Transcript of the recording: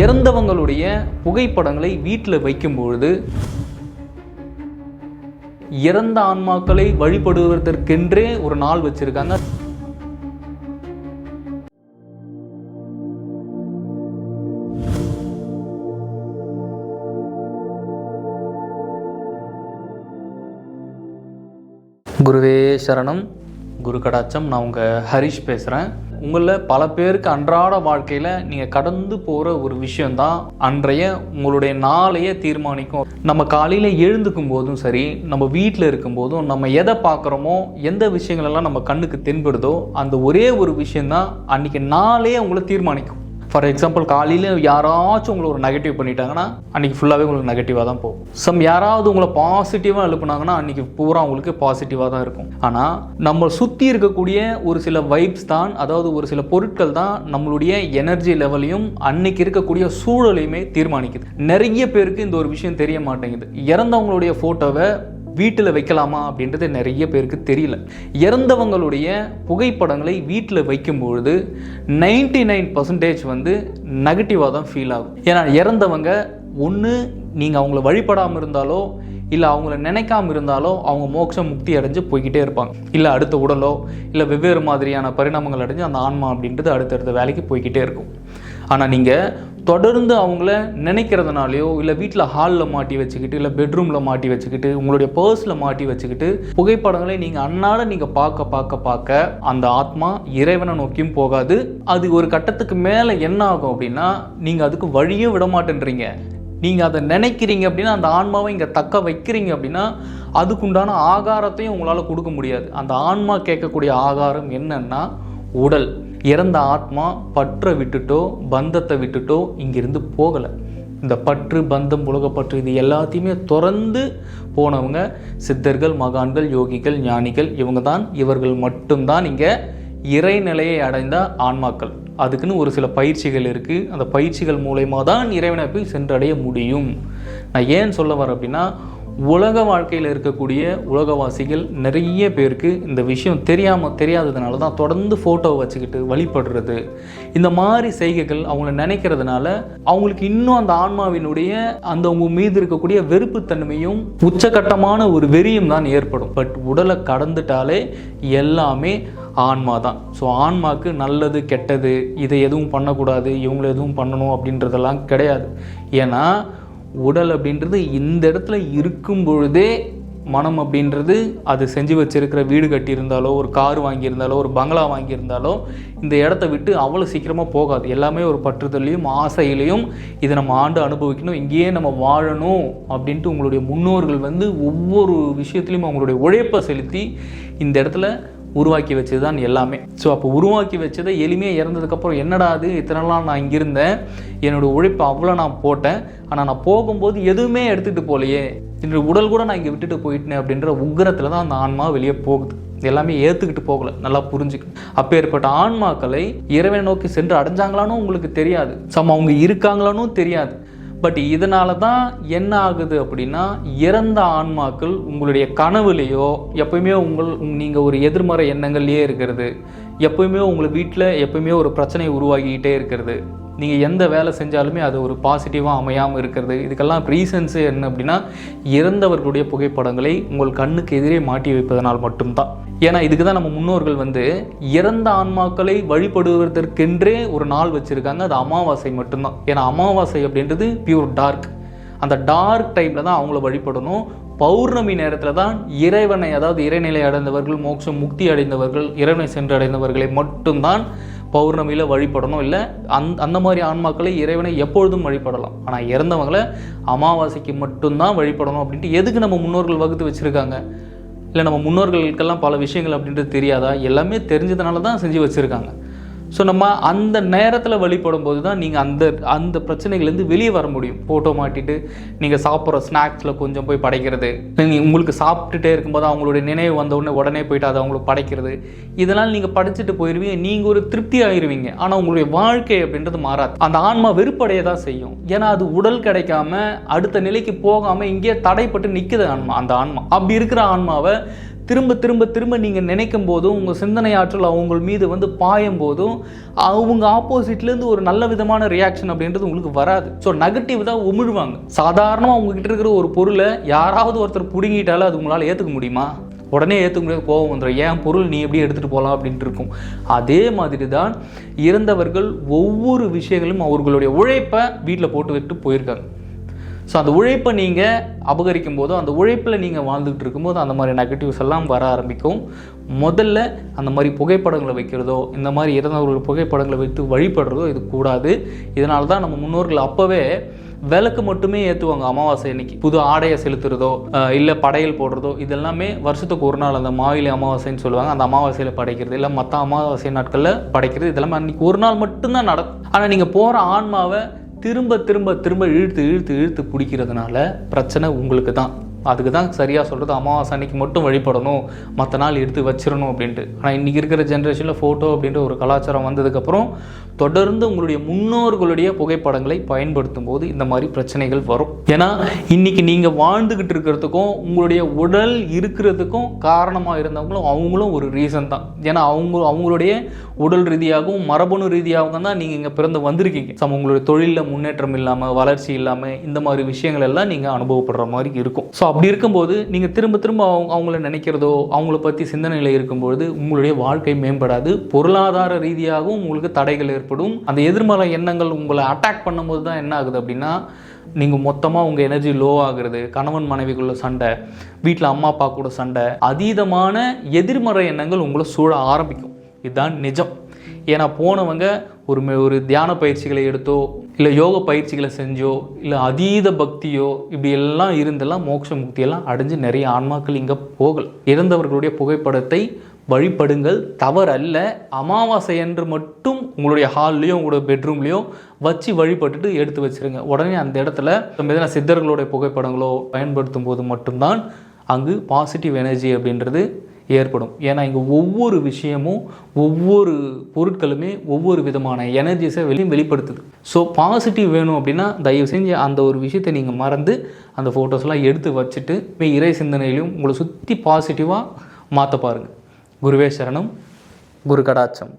இறந்தவங்களுடைய புகைப்படங்களை வீட்டில் வைக்கும்பொழுது இறந்த ஆன்மாக்களை வழிபடுவதற்கென்றே ஒரு நாள் வச்சிருக்காங்க. குருவே சரணம். குரு கடாச்சம் நான் உங்கள் ஹரிஷ் பேசுகிறேன் உங்களில் பல பேருக்கு அன்றாட வாழ்க்கையில் நீங்கள் கடந்து போகிற ஒரு விஷயந்தான் அன்றைய உங்களுடைய நாளையே தீர்மானிக்கும். நம்ம காலையில் எழுந்துக்கும் போதும் சரி நம்ம வீட்டில் இருக்கும்போதும் நம்ம எதை பார்க்குறோமோ எந்த விஷயங்களெல்லாம் நம்ம கண்ணுக்கு தென்படுதோ அந்த ஒரே ஒரு விஷயந்தான் அன்றைக்கி நாளே உங்களை தீர்மானிக்கும். ஃபார் எக்ஸாம்பிள் காலையில் யாராச்சும் உங்களை ஒரு நெகட்டிவ் பண்ணிட்டாங்கன்னா அன்றைக்கி ஃபுல்லாகவே உங்களுக்கு நெகட்டிவாக தான் போகும். சம் யாராவது உங்களை பாசிட்டிவாக எழுப்புனாங்கன்னா அன்றைக்கி பூரா உங்களுக்கு பாசிட்டிவாக தான் இருக்கும். ஆனால் நம்ம சுற்றி இருக்கக்கூடிய ஒரு சில வைப்ஸ் தான் அதாவது ஒரு சில பொருட்கள் தான் நம்மளுடைய எனர்ஜி லெவலையும் அன்னைக்கு இருக்கக்கூடிய சூழலையுமே தீர்மானிக்குது. நிறைய பேருக்கு இந்த ஒரு விஷயம் தெரிய மாட்டேங்குது. இறந்தவங்களுடைய ஃபோட்டோவை வீட்டில் வைக்கலாமா அப்படின்றது நிறைய பேருக்கு தெரியல. இறந்தவங்களுடைய புகைப்படங்களை வீட்டில் வைக்கும்பொழுது நைன்டி நைன் பர்சன்டேஜ் வந்து நெகட்டிவாக தான் ஃபீல் ஆகும். ஏன்னா இறந்தவங்க ஒன்று நீங்கள் அவங்கள வழிபடாமல் இருந்தாலோ இல்லை அவங்கள நினைக்காம இருந்தாலோ அவங்க மோட்சம் முக்தி அடைஞ்சு போய்கிட்டே இருப்பாங்க. இல்லை அடுத்த உடலோ இல்லை வெவ்வேறு மாதிரியான பரிணாமங்கள் அடைஞ்சு அந்த ஆன்மா அப்படின்றது அடுத்தடுத்த வேலைக்கு போய்கிட்டே இருக்கும். ஆனால் நீங்கள் தொடர்ந்து அவங்கள நினைக்கிறதுனாலையோ இல்லை வீட்டில் ஹாலில் மாட்டி வச்சுக்கிட்டு இல்லை பெட்ரூமில் மாட்டி வச்சுக்கிட்டு உங்களுடைய பர்ஸில் மாட்டி வச்சுக்கிட்டு புகைப்படங்களை நீங்கள் அன்னாட நீங்கள் பார்க்க பார்க்க பார்க்க அந்த ஆத்மா இறைவனை நோக்கியும் போகாது. அது ஒரு கட்டத்துக்கு மேலே என்ன ஆகும் அப்படின்னா நீங்கள் அதுக்கு வழியே விட மாட்டேன்றீங்க. நீங்கள் அதை நினைக்கிறீங்க அப்படின்னா அந்த ஆன்மாவை இங்கே தக்க வைக்கிறீங்க அப்படின்னா அதுக்குண்டான ஆகாரத்தையும் உங்களால் கொடுக்க முடியாது. அந்த ஆன்மா கேட்கக்கூடிய ஆகாரம் என்னன்னா உடல். இறந்த ஆத்மா பற்றை விட்டுட்டோ பந்தத்தை விட்டுட்டோ இங்கிருந்து போகலை. இந்த பற்று பந்தம் உலகப்பற்று இது எல்லாத்தையுமே திறந்து போனவங்க சித்தர்கள் மகான்கள் யோகிகள் ஞானிகள் இவங்க தான் இவர்கள் மட்டும்தான் இங்கே இறைநிலையை அடைந்த ஆன்மாக்கள். அதுக்குன்னு ஒரு சில பயிற்சிகள் இருக்குது அந்த பயிற்சிகள் மூலயமா தான் இறைவனை போய் சென்றடைய முடியும். நான் ஏன் சொல்ல வரேன் அப்படின்னா உலக வாழ்க்கையில் இருக்கக்கூடிய உலகவாசிகள் நிறைய பேருக்கு இந்த விஷயம் தெரியாமல் தெரியாததுனால தான் தொடர்ந்து ஃபோட்டோவை வச்சுக்கிட்டு வழிபடுறது. இந்த மாதிரி செய்கைகள் அவங்கள நினைக்கிறதுனால அவங்களுக்கு இன்னும் அந்த ஆன்மாவினுடைய அந்த உங்க மீது இருக்கக்கூடிய வெறுப்புத்தன்மையும் உச்சகட்டமான ஒரு வெறியும் தான் ஏற்படும். பட் உடலை கடந்துட்டாலே எல்லாமே ஆன்மா தான். ஸோ ஆன்மாக்கு நல்லது கெட்டது இதை எதுவும் பண்ணக்கூடாது இவங்களை எதுவும் பண்ணணும் அப்படின்றதெல்லாம் கிடையாது. ஏன்னா உடல் அப்படின்றது இந்த இடத்துல இருக்கும் பொழுதே மனம் அப்படின்றது அது செஞ்சு வச்சிருக்கிற வீடு கட்டியிருந்தாலோ ஒரு கார் வாங்கியிருந்தாலோ ஒரு பங்களா வாங்கியிருந்தாலோ இந்த இடத்த விட்டு அவ்வளோ சீக்கிரமாக போகாது. எல்லாமே ஒரு பற்றுதலையும் ஆசையிலையும் இதை நம்ம ஆண்டு அனுபவிக்கணும். இங்கேயே நம்ம வாழணும் அப்படின்ட்டு உங்களுடைய முன்னோர்கள் வந்து ஒவ்வொரு விஷயத்துலையும் அவங்களுடைய உழைப்பை செலுத்தி இந்த இடத்துல உருவாக்கி வச்சது தான் எல்லாமே. ஸோ அப்போ உருவாக்கி வச்சதை எளிமையாக இறந்ததுக்கப்புறம் என்னடா அது? இத்தனை நாள் நான் இங்கே இருந்தேன் என்னோட உழைப்பை அவ்வளோ நான் போட்டேன். ஆனால் நான் போகும்போது எதுவுமே எடுத்துகிட்டு போகலையே. என்னோட உடல் கூட நான் இங்கே விட்டுட்டு போயிட்டேன் அப்படின்ற உக்கரத்தில் தான் அந்த ஆன்மா வெளியே போகுது. எல்லாமே ஏற்றுக்கிட்டு போகல. நல்லா புரிஞ்சுக்கணும் அப்பேற்பட்ட ஆன்மாக்களை இறைவனை நோக்கி சென்று அடைஞ்சாங்களான்னு உங்களுக்கு தெரியாது. சம் அவங்க இருக்காங்களானும் தெரியாது. பட் இதனால தான் என்ன ஆகுது அப்படின்னா இறந்த ஆன்மாக்கள் உங்களுடைய கனவுலேயோ எப்பயுமே உங்கள் நீங்கள் ஒரு எதிர்மறை எண்ணங்கள்லேயே இருக்கிறது. எப்பயுமே உங்கள் வீட்டில் எப்பயுமே ஒரு பிரச்சனை உருவாகிக்கிட்டே இருக்கிறது. நீங்கள் எந்த வேலை செஞ்சாலுமே அது ஒரு பாசிட்டிவாக அமையாமல் இருக்கிறது. இதுக்கெல்லாம் ரீசன்ஸு என்ன அப்படின்னா இறந்தவர்களுடைய புகைப்படங்களை உங்கள் கண்ணுக்கு எதிரே மாட்டி வைப்பதனால் மட்டும்தான். ஏன்னா இதுக்கு தான் நம்ம முன்னோர்கள் வந்து இறந்த ஆன்மாக்களை வழிபடுவதற்கென்றே ஒரு நாள் வச்சுருக்காங்க. அது அமாவாசை மட்டும்தான். ஏன்னா அமாவாசை அப்படின்றது பியூர் டார்க் அந்த டார்க் டைமில் தான் அவங்கள வழிபடணும். பௌர்ணமி நேரத்தில் தான் இறைவனை அதாவது இறைநிலை அடைந்தவர்கள் மோட்சம் முக்தி அடைந்தவர்கள் இறைவனை சென்று அடைந்தவர்களை மட்டும்தான் பௌர்ணமியில் வழிபடணும் இல்லை அந் அந்த மாதிரி ஆன்மாக்களை இறைவனை எப்பொழுதும் வழிபடலாம். ஆனால் இறந்தவங்களை அமாவாசைக்கு மட்டும்தான் வழிபடணும் அப்படின்ட்டு எதுக்கு நம்ம முன்னோர்கள் வகுத்து வச்சுருக்காங்க? இல்லை நம்ம முன்னோர்களுக்கெல்லாம் பல விஷயங்கள் அப்படின்றது தெரியாதா? எல்லாமே தெரிஞ்சதுனால தான் செஞ்சு வச்சுருக்காங்க. ஸோ நம்ம அந்த நேரத்தில் வழிபடும் போது தான் நீங்கள் அந்த அந்த பிரச்சனைகள்லேருந்து வெளியே வர முடியும். ஃபோட்டோ மாட்டிட்டு நீங்கள் சாப்பிட்ற ஸ்நாக்ஸில் கொஞ்சம் போய் படைக்கிறது. நீங்கள் உங்களுக்கு சாப்பிட்டுட்டே இருக்கும்போது அவங்களுடைய நினைவு வந்த உடனே உடனே போயிட்டு அதை அவங்களுக்கு படைக்கிறது. இதனால் நீங்கள் படிச்சுட்டு போயிடுவீங்க நீங்கள் ஒரு திருப்தி ஆயிடுவீங்க ஆனால் உங்களுடைய வாழ்க்கை அப்படின்றது மாறாது. அந்த ஆன்மா வெறுப்படைய தான் செய்யும். ஏன்னா அது உடல் கிடைக்காம அடுத்த நிலைக்கு போகாமல் இங்கேயே தடைப்பட்டு நிற்குது ஆன்மா அந்த ஆன்மா. அப்படி இருக்கிற ஆன்மாவை திரும்ப திரும்ப திரும்ப நீங்கள் நினைக்கும் போதும் உங்கள் சிந்தனை ஆற்றல் அவங்க மீது வந்து பாயும் போதும் அவங்க ஆப்போசிட்லேருந்து ஒரு நல்ல விதமான ரியாக்ஷன் அப்படின்றது உங்களுக்கு வராது. ஸோ நெகட்டிவ் தான் உமிழ்வாங்க. சாதாரணமாக அவங்கக்கிட்ட இருக்கிற ஒரு பொருளை யாராவது ஒருத்தர் பிடுங்கிட்டாலும் அது உங்களால் ஏற்றுக்க முடியுமா? உடனே ஏற்றுக்க முடியாது கோபம் வந்துடும் ஏன் பொருள் நீ எப்படி எடுத்துகிட்டு போகலாம் அப்படின்ட்டு இருக்கும். அதே மாதிரி தான் இறந்தவர்கள் ஒவ்வொரு விஷயங்களும் அவர்களுடைய உழைப்பை வீட்டில் போட்டு விட்டு போயிருக்காங்க. ஸோ அந்த உழைப்பை நீங்கள் அபகரிக்கும் போதோ அந்த உழைப்பில் நீங்கள் வாழ்ந்துகிட்டு இருக்கும்போது அந்த மாதிரி நெகட்டிவ்ஸ் எல்லாம் வர ஆரம்பிக்கும். முதல்ல அந்த மாதிரி புகைப்படங்களை வைக்கிறதோ இந்த மாதிரி இறந்தவர்கள் புகைப்படங்களை வைத்து வழிபடுறதோ இது கூடாது. இதனால தான் நம்ம முன்னோர்கள் அப்போவே விளக்கு மட்டுமே ஏற்றுவாங்க அமாவாசை அன்னைக்கு. புது ஆடையை செலுத்துறதோ இல்லை படையல் போடுறதோ இதெல்லாமே வருஷத்துக்கு ஒரு நாள் அந்த மாவிலை அமாவாசைன்னு சொல்லுவாங்க. அந்த அமாவாசையில் படைக்கிறது இல்லை மற்ற அமாவாசை நாட்களில் படைக்கிறது இதெல்லாமே அன்னைக்கு ஒரு நாள் மட்டும்தான் நடக்கும். ஆனால் நீங்கள் போகிற ஆன்மாவை திரும்ப திரும்ப திரும்ப இழுத்து இழுத்து இழுத்து பிடிக்கிறதுனால பிரச்சனை உங்களுக்கு தான் அதுக்கு தான் சரியாக சொல்கிறது அமாவாசை அன்னைக்கு மட்டும் வழிபடணும் மற்ற நாள் எடுத்து வச்சிடணும் அப்படின்ட்டு. ஆனால் இன்றைக்கி இருக்கிற ஜென்ரேஷனில் ஃபோட்டோ அப்படின்ற ஒரு கலாச்சாரம் வந்ததுக்கப்புறம் தொடர்ந்து உங்களுடைய முன்னோர்களுடைய புகைப்படங்களை பயன்படுத்தும் போது இந்த மாதிரி பிரச்சனைகள் வரும். ஏன்னா இன்றைக்கி நீங்கள் வாழ்ந்துக்கிட்டு இருக்கிறதுக்கும் உங்களுடைய உடல் இருக்கிறதுக்கும் காரணமாக இருந்தவங்களும் அவங்களும் ஒரு ரீசன் தான். ஏன்னா அவங்க அவங்களுடைய உடல் ரீதியாகவும் மரபணு ரீதியாகவும் தான் நீங்கள் இங்கே பிறந்து வந்திருக்கீங்க. சம் உங்களுடைய தொழிலில் முன்னேற்றம் இல்லாமல் வளர்ச்சி இல்லாமல் இந்த மாதிரி விஷயங்கள் எல்லாம் நீங்கள் அனுபவப்படுற மாதிரி இருக்கும். ஸோ அப்படி இருக்கும்போது நீங்கள் திரும்ப திரும்ப அவங்க அவங்கள நினைக்கிறதோ அவங்கள பற்றி சிந்தனையில் இருக்கும்பொழுது உங்களுடைய வாழ்க்கை மேம்படாது. பொருளாதார ரீதியாகவும் உங்களுக்கு தடைகள் ஏற்படும். அந்த எதிர்மறை எண்ணங்கள் உங்களை அட்டாக் பண்ணும்போது தான் என்ன ஆகுது அப்படின்னா நீங்கள் மொத்தமாக உங்கள் எனர்ஜி லோ ஆகுறது கணவன் மனைவிக்குள்ள சண்டை வீட்டில் அம்மா அப்பா கூட சண்டை அதீதமான எதிர்மறை எண்ணங்கள் உங்களை சூழ ஆரம்பிக்கும். இதுதான் நிஜம். ஏன்னா போனவங்க ஒரு ஒரு தியான பயிற்சிகளை எடுத்தோ இல்லை யோக பயிற்சிகளை செஞ்சோ இல்லை அதீத பக்தியோ இப்படி எல்லாம் இருந்தெல்லாம் மோட்ச முக்தியெல்லாம் அடைஞ்சு நிறைய ஆன்மாக்கள் இங்கே போகல். இறந்தவர்களுடைய புகைப்படத்தை வழிபடுங்கள். தவறல்ல. அமாவாசை என்று மட்டும் உங்களுடைய ஹால்லையோ உங்களோட பெட்ரூம்லேயோ வச்சு வழிபட்டுட்டு எடுத்து வச்சுருங்க. உடனே அந்த இடத்துல எதனா சித்தர்களுடைய புகைப்படங்களோ பயன்படுத்தும் போது மட்டும்தான் அங்கு பாசிட்டிவ் எனர்ஜி அப்படின்றது ஏற்படும். ஏன்னா இங்கே ஒவ்வொரு விஷயமும் ஒவ்வொரு பொருட்களுமே ஒவ்வொரு விதமான எனர்ஜிஸை வெளியும் வெளிப்படுத்துது. ஸோ பாசிட்டிவ் வேணும் அப்படின்னா தயவு செஞ்சு அந்த ஒரு விஷயத்தை நீங்கள் மறந்து அந்த ஃபோட்டோஸ்லாம் எடுத்து வச்சுட்டு போய் இறை சிந்தனையிலையும் உங்களை சுற்றி பாசிட்டிவாக மாற்ற பாருங்கள் குருவே சரணம் குரு கடாட்சம்.